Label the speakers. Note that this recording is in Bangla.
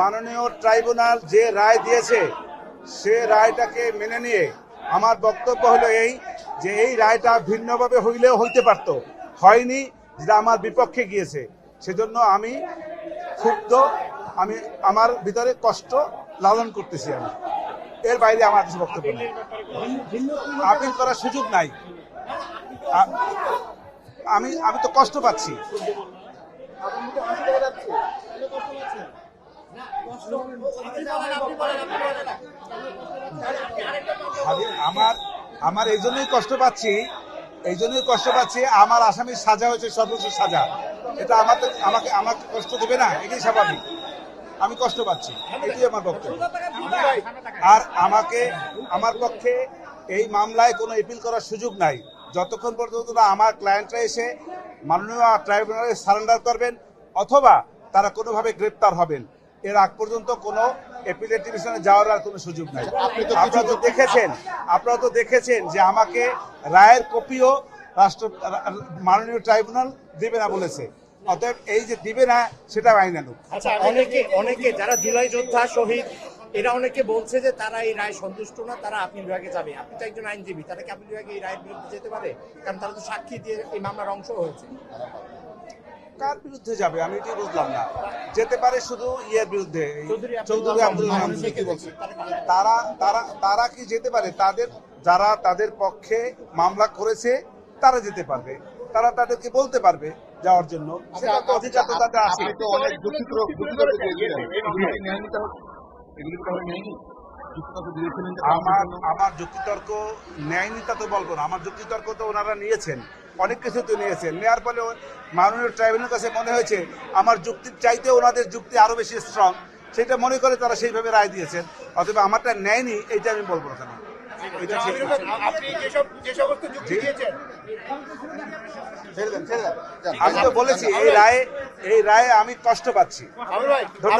Speaker 1: মাননীয় ট্রাইব্যুনাল যে রায় দিয়েছে সে রায়টাকে মেনে নিয়ে আমার বক্তব্য হলো এই যে এই রায়টা ভিন্নভাবে হইলেও হইতে পারত। হয়নি যেটা আমার বিপক্ষে গিয়েছে। সেজন্য আমি ক্ষুব্ধ আমি আমার ভিতরে কষ্ট লালন করতেছি আমি। এর বাইরে আমার কিছু বক্তব্য নেই। আপিল করার সুযোগ নাই। আমি আমি তো কষ্ট পাচ্ছি আমি আমার আমার এই জন্যই কষ্ট পাচ্ছি, এই জন্যই কষ্ট পাচ্ছি, আমার আসামির সাজা হয়েছে সর্বোচ্চ সাজা। এটা আমার আমাকে আমাকে কষ্ট দেবে না, এটাই স্বাভাবিক। আমি কষ্ট পাচ্ছি, এটাই আমার বক্তব্য। আর আমাকে, আমার পক্ষে এই মামলায় কোনো এপিল করার সুযোগ নাই। যতক্ষণ পর্যন্ত না আমার ক্লায়েন্টরা এসে মাননীয় ট্রাইব্যুনালে সারেন্ডার করবেন, অথবা তারা কোনোভাবে গ্রেপ্তার হবেন, এর আগ পর্যন্ত কোনো এপিলেট ডিভিশনে যাওয়ার আর কোনো সুযোগ নাই।
Speaker 2: আপনি তো
Speaker 1: আপনারা তো দেখেছেন আপনারা তো দেখেছেন যে আমাকে রায়ের কপিও রাষ্ট্র মাননীয় ট্রাইব্যুনাল দিবে না বলেছে। অতএব এই যে দিবে না সেটা আইন আনুক
Speaker 3: আচ্ছা অনেকে অনেকে যারা জুলাই যোদ্ধা শহীদ এরা অনেকে বলছে যে তারা এই রায় সন্তুষ্ট না তারা আপিল বিভাগে যাবে। আপনি তো একজন আইনজীবী তারা কি আপিল বিভাগে এই রায়ের বিরুদ্ধে যেতে পারে? কারণ তারা তো সাক্ষী দিয়ে এই মামলার অংশ হয়েছে।
Speaker 1: কার বিরুদ্ধে যাবে? আমি এটি বুঝলাম না। যেতে পারে শুধু ইয়ের বিরুদ্ধে
Speaker 3: চৌধুরী আব্দুল রহমান কি বলছে? তারা কি যেতে পারে?
Speaker 1: তারা তারা তারা কি যেতে পারে? তাদের যারা তাদের পক্ষে মামলা করেছে তারা যেতে পারবে। তারা তাদেরকে বলতে পারবে যাওয়ার জন্য। সেটা তো অধিকার তো তাদের আছে
Speaker 2: তো
Speaker 1: আমার আমার যুক্তিতর্ক ন্যায় নিতে তো বলব না। আমার যুক্তিতর্ক তো ওনারা নিয়েছেন। অনেক কিছু তো নিয়েছেন। নেওয়ার ফলে মাননীয় ট্রাইব্যুনালের কাছে মনে হয়েছে আমার যুক্তির চাইতে ওনাদের যুক্তি আরও বেশি স্ট্রং সেটা মনে করে তারা সেইভাবে রায় দিয়েছেন। অথবা আমারটা নেয়নি এইটা আমি বলব না কেন। আমি তো বলেছি এই রায়ে এই রায়ে আমি কষ্ট পাচ্ছি। ধন্যবাদ।